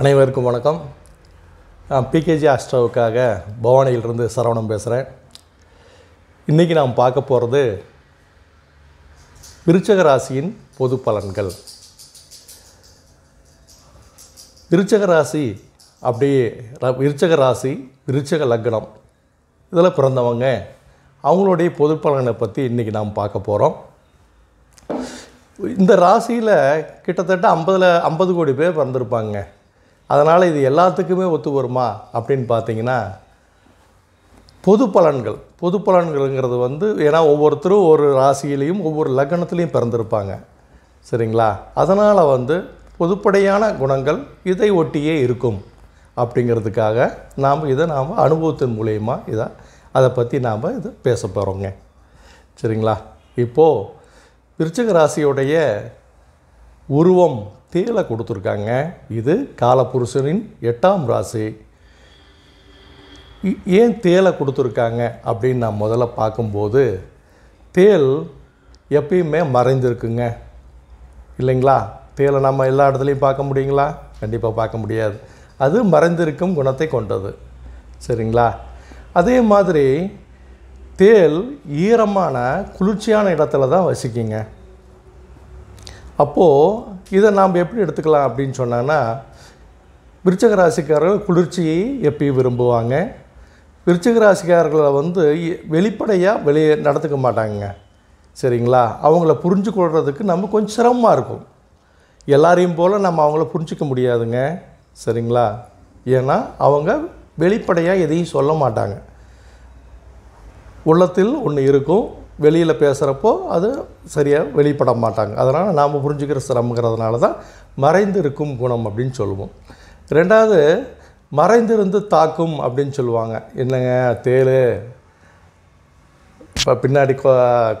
அனைவருக்கும் வணக்கம். நான் பிகேஜி ஆஸ்ட்ரோவுக்காக பவானியிலிருந்து சரவணம் பேசுகிறேன் இன்றைக்கி நாம் பார்க்க போகிறது விருச்சக ராசியின் பொது பலன்கள். விருச்சக ராசி அப்படியே விருச்சக ராசி விருச்சக லக்னம் இதில் பிறந்தவங்க அவங்களுடைய பொது பலனை பற்றி இன்றைக்கி நாம் பார்க்க போகிறோம் இந்த ராசியில் கிட்டத்தட்ட ஐம்பதில் ஐம்பது கோடி பேர் பிறந்திருப்பாங்க. அதனால் இது எல்லாத்துக்குமே ஒத்து வருமா அப்படின்னு பார்த்தீங்கன்னா பொது பலன்கள் பொது பலன்கள்ங்கிறது வந்து ஏன்னா ஒவ்வொருத்தரும் ஒரு ராசியிலையும் ஒவ்வொரு லக்னத்துலேயும் பிறந்திருப்பாங்க. சரிங்களா? அதனால் வந்து பொதுப்படையான குணங்கள் இதை ஒட்டியே இருக்கும் அப்படிங்கிறதுக்காக நாம் இதை நாம் அனுபவத்தின் மூலயமா இதை அதை பற்றி நாம் இது பேச போகிறோங்க சரிங்களா? இப்போது விருச்சிக ராசியுடைய உருவம் தேலை கொடுத்துருக்காங்க. இது காலபுருஷனின் எட்டாம் ராசி. ஏன் தேலை கொடுத்துருக்காங்க அப்படின்னு நான் முதல்ல பார்க்கும்போது தேல் எப்பயுமே மறைந்திருக்குங்க. இல்லைங்களா? தேலை நம்ம எல்லா இடத்துலையும் பார்க்க முடியுங்களா? கண்டிப்பாக பார்க்க முடியாது. அது மறைந்திருக்கும் குணத்தை கொண்டது. சரிங்களா? அதே மாதிரி தேல் ஈரமான குளிர்ச்சியான இடத்துல தான் வசிக்குங்க. அப்போது இதை நாம் எப்படி எடுத்துக்கலாம் அப்படின்னு சொன்னாங்கன்னா விருச்சக ராசிக்காரர்கள் குளிர்ச்சியை எப்பயும் விரும்புவாங்க. விருச்சிக ராசிக்காரர்களை வந்து வெளிப்படையாக வெளியே நடத்துக்க மாட்டாங்க. சரிங்களா? அவங்கள புரிஞ்சு கொள்றதுக்கு நம்ம கொஞ்சம் சிரமமாக இருக்கும். எல்லாரையும் போல் நம்ம அவங்கள புரிஞ்சிக்க முடியாதுங்க. சரிங்களா? ஏன்னா அவங்க வெளிப்படையாக எதையும் சொல்ல மாட்டாங்க. உள்ளத்தில் ஒன்று இருக்கும் வெளியில் பேசுகிறப்போ அது சரியாக வெளிப்பட மாட்டாங்க. அதனால் நாம் புரிஞ்சுக்கிற சிரமங்கிறதுனால தான் மறைந்து இருக்கும் குணம் அப்படின்னு சொல்லுவோம். ரெண்டாவது மறைந்திருந்து தாக்கும் அப்படின்னு சொல்லுவாங்க. என்னங்க தேள்? இப்போ பின்னாடி கொ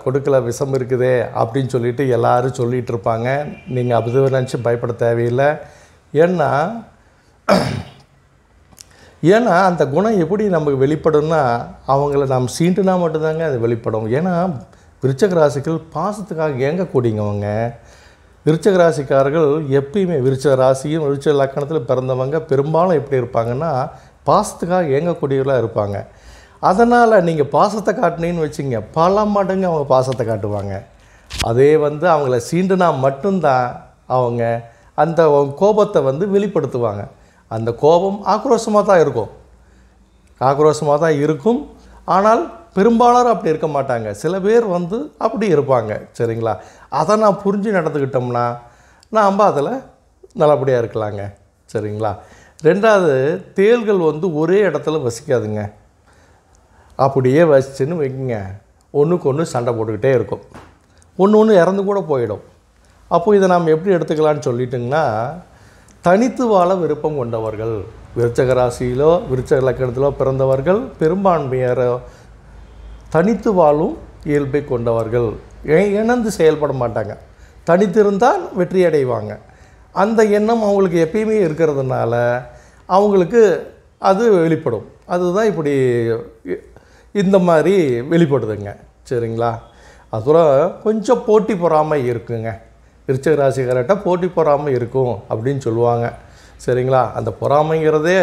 கொடுக்கல விஷம் இருக்குதே அப்படின்னு சொல்லிட்டு எல்லோரும் சொல்லிகிட்டு இருப்பாங்க. நீங்கள் அப்படி நினச்சி பயப்பட தேவையில்லை. ஏன்னா ஏன்னா அந்த குணம் எப்படி நமக்கு வெளிப்படும்னா அவங்கள நாம் சீண்டுனா மட்டும்தாங்க அது வெளிப்படும். ஏன்னா விருச்சக ராசிகள் பாசத்துக்காக ஏங்கக்கூடியங்க அவங்க விருச்சக ராசிக்காரர்கள் எப்பயுமே விருச்சக ராசியும் லக்கணத்தில் பிறந்தவங்க பெரும்பாலும் எப்படி இருப்பாங்கன்னா பாசத்துக்காக ஏங்கக்கூடியவர்களாக இருப்பாங்க. அதனால் நீங்கள் பாசத்தை காட்டினீங்கன்னு வச்சுங்க பல மடங்கு அவங்க பாசத்தை காட்டுவாங்க. அதே வந்து அவங்கள சீண்டுனா மட்டும்தான் அவங்க அந்த கோபத்தை வந்து வெளிப்படுத்துவாங்க. அந்த கோபம் ஆக்ரோஷமாக தான் இருக்கும். ஆக்ரோஷமாக தான் இருக்கும். ஆனால் பெரும்பாலார் அப்படி இருக்க மாட்டாங்க. சில பேர் வந்து அப்படி இருப்பாங்க. சரிங்களா? அதை நான் புரிஞ்சு நடந்துக்கிட்டோம்னா நாம் அதில் நல்லபடியாக இருக்கலாங்க. சரிங்களா? ரெண்டாவது தேள்கள் வந்து ஒரே இடத்துல வசிக்காதுங்க. அப்படியே வசிச்சுன்னு வைக்குங்க ஒன்றுக்கு ஒன்று சண்டை போட்டுக்கிட்டே இருக்கும். ஒன்று ஒன்று இறந்து கூட போயிடும். அப்போது இதை நாம் எப்படி எடுத்துக்கலாம்னு சொல்லிட்டுங்கன்னா தனித்து வாழ விருப்பம் கொண்டவர்கள். விருச்சக ராசியிலோ விருச்சக லக்கணத்திலோ பிறந்தவர்கள் பெரும்பான்மையரோ தனித்து வாழும் இயல்பை கொண்டவர்கள். இணைந்து செயல்பட மாட்டாங்க. தனித்திருந்தால் வெற்றி அடைவாங்க. அந்த எண்ணம் அவங்களுக்கு எப்பயுமே இருக்கிறதுனால அவங்களுக்கு அது வெளிப்படும். அதுதான் இப்படி இந்த மாதிரி வெளிப்படுதுங்க. சரிங்களா? அப்புறம் கொஞ்சம் போட்டி பொறாமல் இருக்குங்க. விருச்சிக ராசிக்காரர்கிட்ட போட்டி பொறாமை இருக்கும் அப்படின்னு சொல்லுவாங்க. சரிங்களா? அந்த பொறாமைங்கிறதே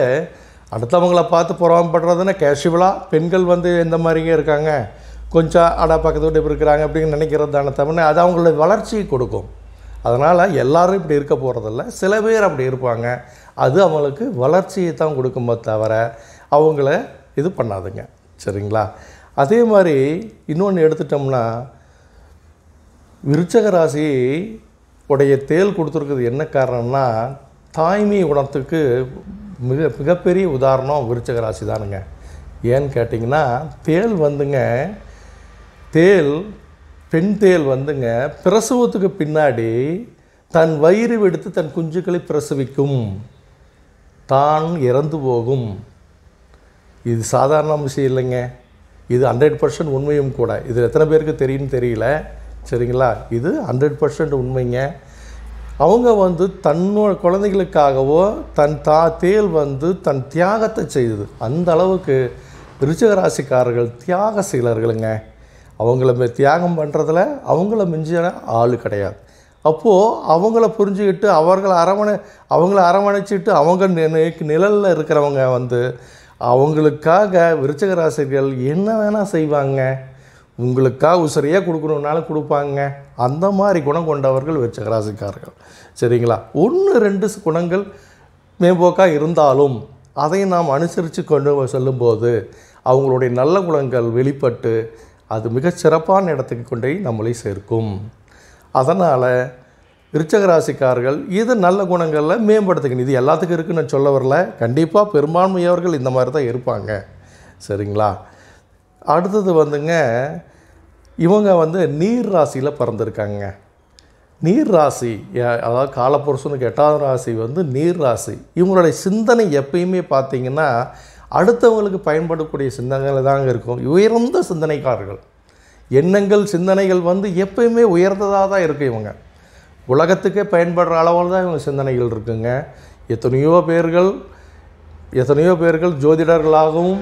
அடுத்தவங்கள பார்த்து பொறாமைப்படுறதுன்னா கேஷுவலாக பெண்கள் வந்து எந்த மாதிரிங்க இருக்காங்க. கொஞ்சம் அடா பக்கத்து வீட்டு இப்படி இருக்கிறாங்க அப்படின்னு நினைக்கிறது தானே தவிர அது அவங்களோட வளர்ச்சியை கொடுக்கும். அதனால் எல்லாரும் இப்படி இருக்க போகிறதில்ல சில பேர் அப்படி இருப்பாங்க. அது அவங்களுக்கு வளர்ச்சியை தான் கொடுக்குமே தவிர அவங்கள இது பண்ணாதுங்க. சரிங்களா? அதே மாதிரி இன்னொன்று எடுத்துட்டோம்னா விருச்சக ராசி உடைய தேல் கொடுத்துருக்குது என்ன காரணம்னா தாய்மை குணத்துக்கு மிக மிகப்பெரிய உதாரணம் விருச்சக ராசி தானுங்க. ஏன்னு கேட்டிங்கன்னா தேல் வந்துங்க தேல் பெண் தேல் வந்துங்க பிரசவத்துக்கு பின்னாடி தன் வயிறு வெடித்து தன் குஞ்சுகளை பிரசவிக்கும். தான் இறந்து போகும். இது சாதாரண விஷயம் இல்லைங்க. இது ஹண்ட்ரட் பர்சன்ட் உண்மையும் கூட. இது எத்தனை பேருக்கு தெரியும்னு தெரியல. சரிங்களா? இது ஹண்ட்ரட் பர்சன்ட் உண்மைங்க. அவங்க வந்து தன்னோட குழந்தைகளுக்காகவோ தன் தா தேல் வந்து தன் தியாகத்தை செய்தது. அந்த அளவுக்கு ரிச்சகராசிக்காரர்கள் தியாக சீலர்களுங்க அவங்கள மே- தியாகம் பண்ணுறதுல அவங்கள மிஞ்சின ஆள் கிடையாது. அப்போது அவங்கள புரிஞ்சுக்கிட்டு அவர்களை அரவணை அவங்கள அரவணைச்சிட்டு அவங்க நிழலில் இருக்கிறவங்க வந்து அவங்களுக்காக விருச்சகராசிகள் என்ன வேணால் செய்வாங்க. உங்களுக்காக உசரியாக கொடுக்கணுன்னாலும் கொடுப்பாங்க. அந்த மாதிரி குணம் கொண்டவர்கள் ரிச்சகராசிக்காரர்கள் சரிங்களா? ஒன்று ரெண்டு குணங்கள் மேம்போக்காக இருந்தாலும் அதை நாம் அனுசரித்து கொண்டு செல்லும்போது அவங்களுடைய நல்ல குணங்கள் வெளிப்பட்டு அது மிகச்சிறப்பான இடத்துக்கு கொண்டே நம்மளை சேர்க்கும். அதனால் ரிச்சகராசிக்காரர்கள் இது நல்ல குணங்களில் மேம்படுத்துக்கணும் இது எல்லாத்துக்கும் இருக்குன்னு நான் சொல்ல வரல. கண்டிப்பாக பெரும்பான்மையவர்கள் இந்த மாதிரி தான் இருப்பாங்க. சரிங்களா? அடுத்தது வந்துங்க இவங்க வந்து நீர் ராசியில் பிறந்திருக்காங்க. நீர் ராசி அதாவது காலப்புருஷனுக்கு எட்டாவது ராசி வந்து நீர் ராசி. இவங்களுடைய சிந்தனை எப்பயுமே பார்த்தீங்கன்னா அடுத்தவங்களுக்கு பயன்படக்கூடிய சிந்தனைகள் தாங்க இருக்கும். உயர்ந்த சிந்தனைக்காரர்கள். எண்ணங்கள் சிந்தனைகள் வந்து எப்பயுமே உயர்ந்ததாக தான் இருக்குது இவங்க. உலகத்துக்கே பயன்படுற அளவில் தான் இவங்க சிந்தனைகள் இருக்குங்க. எத்தனையோ பேர்கள் எத்தனையோ பேர்கள் ஜோதிடர்களாகவும்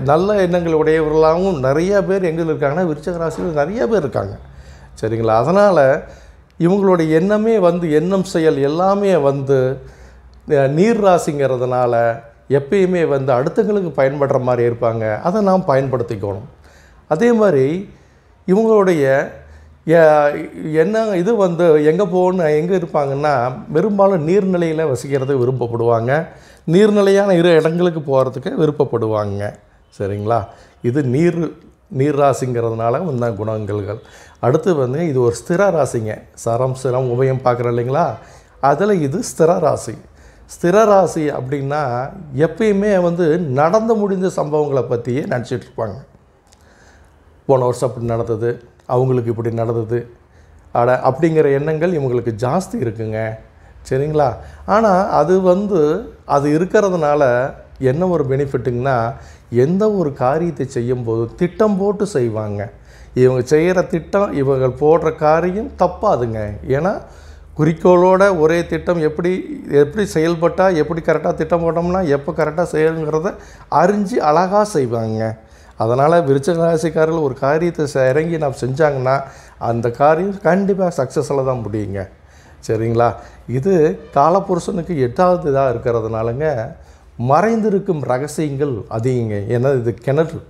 நல்ல எண்ணங்கள் உடையவர்களாகவும் நிறைய பேர் எங்கே இருக்காங்கன்னா விருச்சக ராசியில் நிறைய பேர் இருக்காங்க. சரிங்களா? அதனால் இவங்களுடைய எண்ணமே வந்து எண்ணம் செயல் எல்லாமே வந்து நீர் ராசிங்கிறதுனால எப்பயுமே வந்து அடுத்தவங்களுக்கு பயன்படுற மாதிரி இருப்பாங்க. அதை நாம் பயன்படுத்திக்கணும். அதே மாதிரி இவங்களுடைய என்ன இது வந்து எங்கே போகணும் எங்கே இருப்பாங்கன்னா பெரும்பாலும் நீர்நிலையில் வசிக்கிறது விருப்பப்படுவாங்க. நீர்நிலையான இரு இடங்களுக்கு போகிறதுக்கு விருப்பப்படுவாங்க. சரிங்களா? இது நீர் நீர் ராசிங்கிறதுனால வந்த குணங்கள்கள். அடுத்து வந்து இது ஒரு ஸ்திர ராசிங்க. சரம் சிரம் உபயம் பார்க்குறோம் இல்லைங்களா? அதில் இது ஸ்திர ராசி. ஸ்திர ராசி அப்படின்னா எப்பயுமே வந்து நடந்து முடிந்த சம்பவங்களை பற்றியே நினச்சிட்டு இருப்பாங்க. போன வருஷம் அப்படி நடந்தது அவங்களுக்கு இப்படி நடந்தது. அட அப்படிங்கிற எண்ணங்கள் இவங்களுக்கு ஜாஸ்தி இருக்குங்க. சரிங்களா? ஆனால் அது வந்து அது இருக்கிறதுனால என்ன ஒரு பெனிஃபிட்டுங்கன்னா எந்த ஒரு காரியத்தை செய்யும்போது திட்டம் போட்டு செய்வாங்க. இவங்க செய்கிற திட்டம் இவங்க போடுற காரியம் தப்பாதுங்க. ஏன்னா குறிக்கோளோட ஒரே திட்டம் எப்படி எப்படி செயல்பட்டால் எப்படி கரெக்டாக திட்டம் போட்டோம்னா எப்போ கரெக்டாக செய்யணுங்கிறத அறிஞ்சு அழகாக செய்வாங்க. அதனால் விருச்சக ராசிக்காரர்கள் ஒரு காரியத்தை இறங்கி நாம் செஞ்சாங்கன்னா அந்த காரியம் கண்டிப்பாக சக்ஸஸில் தான் முடியுங்க. சரிங்களா? இது காலப்புருஷனுக்கு எட்டாவது இதாக இருக்கிறதுனாலங்க மறைந்திருக்கும் ரகசியங்கள் அதிகங்க. ஏன்னா இது கிணறு.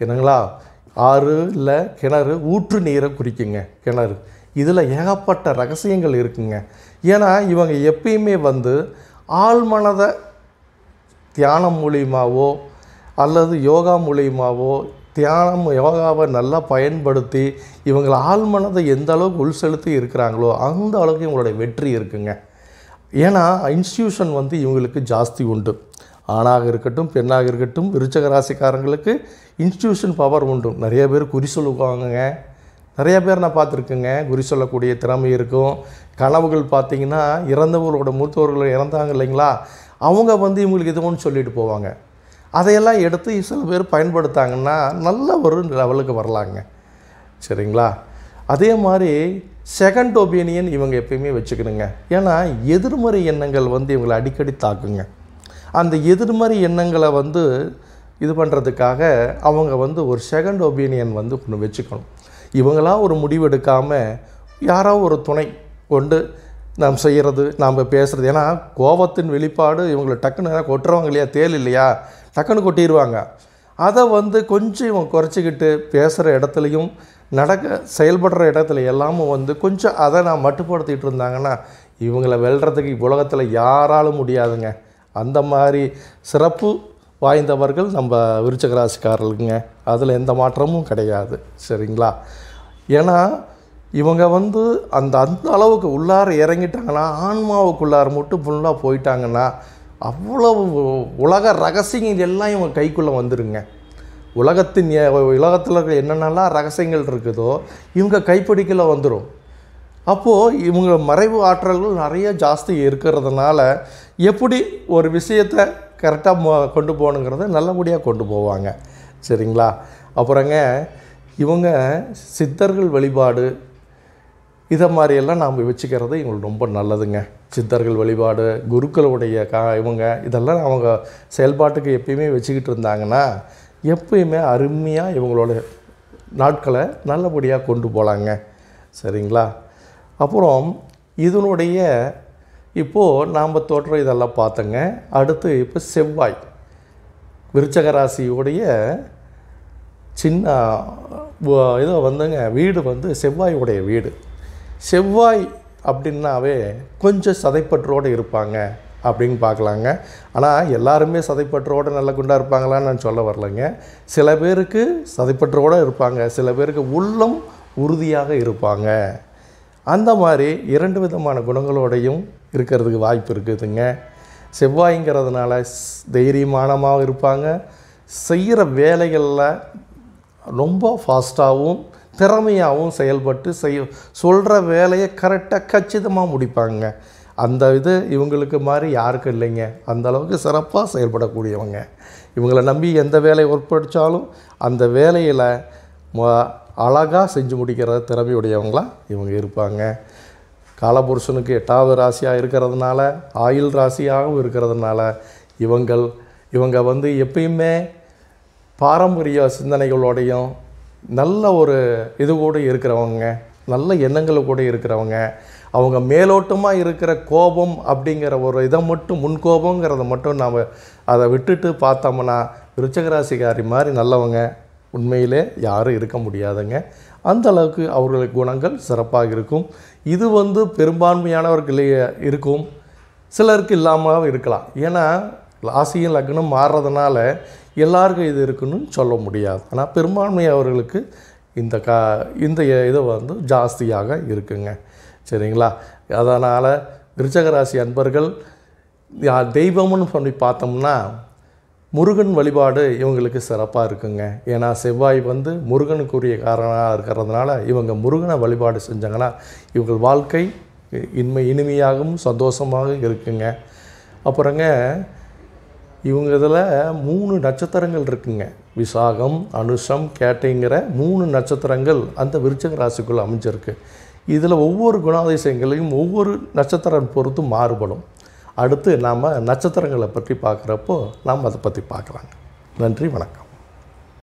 என்னங்களா? ஆறு இல்லை கிணறு ஊற்று நீரை குறிக்குங்க கிணறு. இதில் ஏகப்பட்ட ரகசியங்கள் இருக்குங்க. ஏன்னா இவங்க எப்பயுமே வந்து ஆழ்மனதை தியானம் மூலியமாகவோ அல்லது யோகா மூலியமாவோ தியானம் யோகாவை நல்லா பயன்படுத்தி இவங்களை ஆழ்மனதை எந்த அளவுக்கு உள் செலுத்தி இருக்கிறாங்களோ அந்த அளவுக்கு இவங்களுடைய வெற்றி இருக்குங்க. ஏன்னா இன்ஸ்டியூஷன் வந்து இவங்களுக்கு ஜாஸ்தி உண்டு. ஆணாக இருக்கட்டும் பெண்ணாக இருக்கட்டும் விருச்சக ராசிக்காரங்களுக்கு இன்ஸ்டியூஷன் பவர் உண்டு. நிறைய பேர் குறி சொல்லுவாங்கங்க. நிறைய பேர் நான் பார்த்துருக்கேங்க. குறி சொல்லக்கூடிய திறமை இருக்கும். கனவுகள் பார்த்தீங்கன்னா இறந்தவர்களோட மூத்தவர்கள் இறந்தாங்க இல்லைங்களா? அவங்க வந்து இவங்களுக்கு இது ஒன்று சொல்லிட்டு போவாங்க. அதையெல்லாம் எடுத்து சில பேர் பயன்படுத்தாங்கன்னா நல்ல ஒரு லெவலுக்கு வரலாங்க. சரிங்களா? அதே மாதிரி செகண்ட் ஒப்பீனியன் இவங்க எப்பயுமே வச்சுக்கணுங்க. ஏன்னா எதிர்மறை எண்ணங்கள் வந்து இவங்களை அடிக்கடி தாக்குங்க. அந்த எதிர்மறை எண்ணங்களை வந்து இது பண்ணுறதுக்காக அவங்க வந்து ஒரு செகண்ட் ஒப்பீனியன் வந்து ஒன்று வச்சுக்கணும். இவங்களா ஒரு முடிவு எடுக்காமல் யாரோ ஒரு துணை கொண்டு நாம் செய்கிறது நாம் பேசுகிறது ஏன்னா கோபத்தின் வெளிப்பாடு இவங்களை டக்குன்னு கொட்டுறவங்க இல்லையா தேல் இல்லையா? டக்குன்னு கொட்டிடுவாங்க அதை வந்து கொஞ்சம் இவன் குறைச்சிக்கிட்டு பேசுகிற இடத்துலையும் நடக்க செயல்படுற இடத்துல எல்லாமும் வந்து கொஞ்சம் அதை நான் மட்டுப்படுத்திட்டு இருந்தாங்கன்னா இவங்களை வெல்றதுக்கு உலகத்தில் யாராலும் முடியாதுங்க. அந்த மாதிரி சிறப்பு வாய்ந்தவர்கள் நம்ம விருச்சக ராசிக்காரர்களுங்க அதில் எந்த மாற்றமும் கிடையாது. சரிங்களா? ஏன்னா இவங்க வந்து அந்த அந்த அளவுக்கு உள்ளார இறங்கிட்டாங்கன்னா ஆன்மாவுக்குள்ளார மட்டும் ஃபுல்லாக போயிட்டாங்கன்னா அவ்வளவு உலக ரகசியங்கள் எல்லாம் இவங்க கைக்குள்ளே வந்துருங்க. உலகத்தின் உலகத்தில் இருக்க என்னென்னலாம் ரகசியங்கள் இருக்குதோ இவங்க கைப்பிடிக்கல வந்துடும் அப்போது இவங்க மறைவு ஆற்றல்கள் நிறைய ஜாஸ்தி இருக்கிறதுனால எப்படி ஒரு விஷயத்தை கரெக்டாக கொண்டு போகணுங்கிறத நல்லபடியாக கொண்டு போவாங்க. சரிங்களா? அப்புறங்க இவங்க சித்தர்கள் வழிபாடு இதை மாதிரியெல்லாம் நாம் வச்சுக்கிறது இவங்களுக்கு ரொம்ப நல்லதுங்க. சித்தர்கள் வழிபாடு குருக்களுடைய கா இவங்க இதெல்லாம் அவங்க செயல்பாட்டுக்கு எப்பயுமே வச்சுக்கிட்டு இருந்தாங்கன்னா எப்பயுமே அருமையாக இவங்களோட நாட்களை நல்லபடியாக கொண்டு போகலாங்க சரிங்களா? அப்புறம் இதனுடைய இப்போது நாம் தோற்றம் இதெல்லாம் பார்த்தோங்க. அடுத்து இப்போ செவ்வாய் விருச்சக ராசியுடைய சின்ன இதை வந்துங்க வீடு வந்து செவ்வாயுடைய வீடு. செவ்வாய் அப்படின்னாவே கொஞ்சம் சதைப்பற்றோடு இருப்பாங்க அப்படின்னு பார்க்கலாங்க. ஆனால் எல்லாருமே சதைப்பற்றோடு நல்ல குண்டாக இருப்பாங்களான்னு நான் சொல்ல வரலைங்க. சில பேருக்கு சதைப்பற்றோடு இருப்பாங்க சில பேருக்கு உள்ளம் உறுதியாக இருப்பாங்க. அந்த மாதிரி இரண்டு விதமான குணங்களோடையும் இருக்கிறதுக்கு வாய்ப்பு இருக்குதுங்க. செவ்வாய்ங்கிறதுனால ஸ்- தைரியமானமாக இருப்பாங்க. செய்கிற வேலைகளில் ரொம்ப ஃபாஸ்ட்டாகவும் திறமையாகவும் செயல்பட்டு செய் சொல்கிற வேலையை கரெக்டாக கச்சிதமாக முடிப்பாங்க. அந்த இது இவங்களுக்கு மாதிரி யாருக்கும் இல்லைங்க. அந்த அளவுக்கு சிறப்பாக செயல்படக்கூடியவங்க. இவங்களை நம்பி எந்த வேலையை ஒர்க் அந்த வேலையில் அழகாக செஞ்சு முடிக்கிற திறமையுடையவங்களாக இவங்க இருப்பாங்க. காலபுருஷனுக்கு எட்டாவது ராசியாக இருக்கிறதுனால ஆயுள் ராசியாகவும் இருக்கிறதுனால இவங்கள் இவங்க வந்து எப்பயுமே பாரம்பரிய சிந்தனைகளோடையும் நல்ல ஒரு இது கூட இருக்கிறவங்க நல்ல எண்ணங்கள் கூட இருக்கிறவங்க அவங்க மேலோட்டமாக இருக்கிற கோபம் அப்படிங்கிற ஒரு இதை மட்டும் முன்கோபங்கிறத மட்டும் நாம் அதை விட்டுட்டு பார்த்தோம்னா விருச்சகராசிக்காரி மாதிரி நல்லவங்க உண்மையிலே யாரும் இருக்க முடியாதுங்க. அந்த அளவுக்கு அவர்களுடைய குணங்கள் சிறப்பாக இருக்கும். இது வந்து பெரும்பான்மையானவர்களே இருக்கும். சிலருக்கு இல்லாமல் இருக்கலாம். ஏன்னா ராசியும் லக்னம் மாறுறதுனால எல்லாருக்கும் இது இருக்குன்னு சொல்ல முடியாது. ஆனால் பெரும்பான்மை அவர்களுக்கு இந்த கா இந்த இது வந்து ஜாஸ்தியாக இருக்குங்க. சரிங்களா? அதனால் ரிச்சகராசி அன்பர்கள் யா- தெய்வம்னு சொல்லி பார்த்தோம்னா முருகன் வழிபாடு இவங்களுக்கு சிறப்பாக இருக்குங்க. ஏன்னா செவ்வாய் வந்து முருகனுக்குரிய காரணமாக இருக்கிறதுனால இவங்க முருகனை வழிபாடு செஞ்சாங்கன்னா இவங்க வாழ்க்கை இன்மை இனிமையாகவும் சந்தோஷமாகவும் இருக்குங்க. அப்புறங்க இவங்க இதில் மூணு நட்சத்திரங்கள் இருக்குங்க. விசாகம் அனுஷம் கேட்டைங்கிற மூணு நட்சத்திரங்கள் அந்த விருச்சக ராசிக்குள்ளே அமைஞ்சிருக்கு. இதில் ஒவ்வொரு குணாதிசயங்களையும் ஒவ்வொரு நட்சத்திரம் பொறுத்து மாறுபடும். அடுத்து நாம் நட்சத்திரங்களை பற்றி பார்க்குறப்போ நாம் அதை பற்றி பார்க்கலாங்க. நன்றி வணக்கம்.